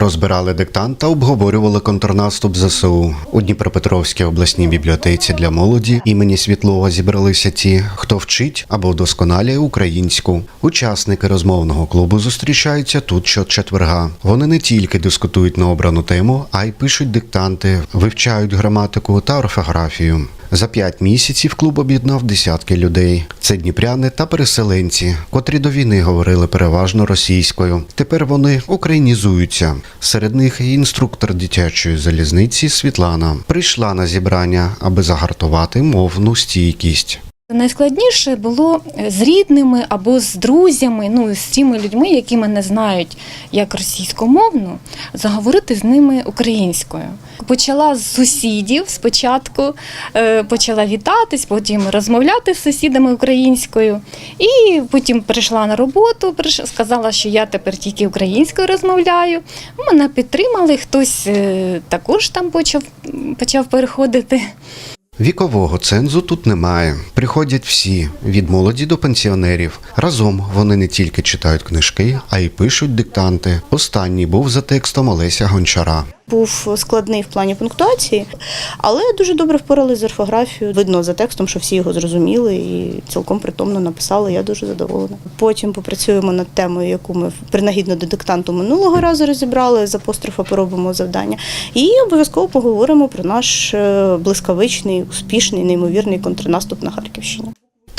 Розбирали диктант та обговорювали контрнаступ ЗСУ. У Дніпропетровській обласній бібліотеці для молоді імені Світлова зібралися ті, хто вчить або вдосконалює українську. Учасники розмовного клубу зустрічаються тут щочетверга. Вони не тільки дискутують на обрану тему, а й пишуть диктанти, вивчають граматику та орфографію. За п'ять місяців клуб об'єднав десятки людей. Це дніпряни та переселенці, котрі до війни говорили переважно російською. Тепер вони українізуються. Серед них і інструктор дитячої залізниці Світлана прийшла на зібрання, аби загартувати мовну стійкість. Найскладніше було е, з рідними або з друзями, ну з тими людьми, які мене знають як російськомовну, заговорити з ними українською. Почала з сусідів спочатку, е, почала вітатись, потім розмовляти з сусідами українською, і потім прийшла на роботу, сказала, що я тепер тільки українською розмовляю. Мене підтримали, хтось е, також там почав, почав переходити. Вікового цензу тут немає. Приходять всі від молоді до пенсіонерів. Разом вони не тільки читають книжки, а й пишуть диктанти. Останній був за текстом Олеся Гончара. Був складний в плані пунктуації, але дуже добре впоралися з орфографією. Видно за текстом, що всі його зрозуміли і цілком притомно написали. Я дуже задоволена. Потім попрацюємо над темою, яку ми принагідно до диктанту минулого разу розібрали. З апострофа поробимо завдання. І обов'язково поговоримо про наш е, блискавичний, успішний, неймовірний контрнаступ на Харківщині.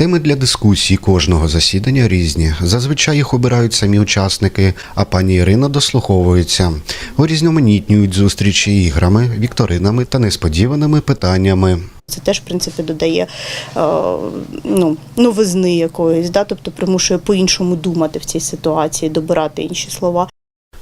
Теми для дискусії кожного засідання різні. Зазвичай їх обирають самі учасники, а пані Ірина дослуховується. Урізноманітнюють зустрічі іграми, вікторинами та несподіваними питаннями. Це теж в принципі додає е, ну, новизни якоїсь, да? тобто примушує по-іншому думати в цій ситуації, добирати інші слова.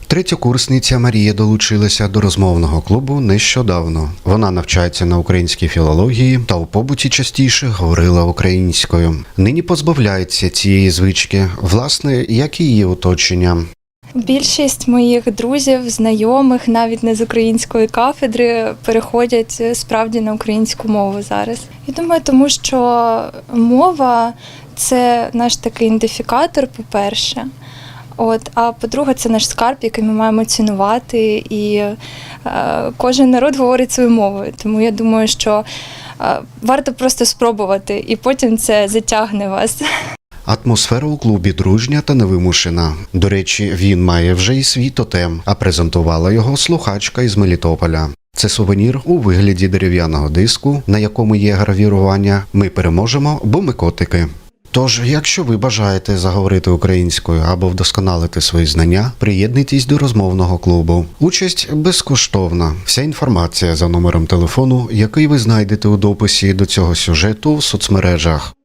Третьокурсниця Марія долучилася до розмовного клубу нещодавно. Вона навчається на українській філології та у побуті частіше говорила українською. Нині позбавляється цієї звички, власне, як і її оточення. Більшість моїх друзів, знайомих, навіть не з української кафедри, переходять е, справді на українську мову зараз. Я думаю, тому що мова це наш такий ідентифікатор, по-перше. От, а по-друге, це наш скарб, який ми маємо цінувати, і е, кожен народ говорить свою мовою. Тому я думаю, що е, варто просто спробувати, і потім це затягне вас. Атмосфера у клубі дружня та невимушена. До речі, він має вже і свій тотем, а презентувала його слухачка із Мелітополя. Це сувенір у вигляді дерев'яного диску, на якому є гравірування Ми переможемо, бо ми котики. Тож, якщо ви бажаєте заговорити українською або вдосконалити свої знання, приєднуйтесь до розмовного клубу. Участь безкоштовна. Вся інформація за номером телефону, який ви знайдете у дописі до цього сюжету в соцмережах.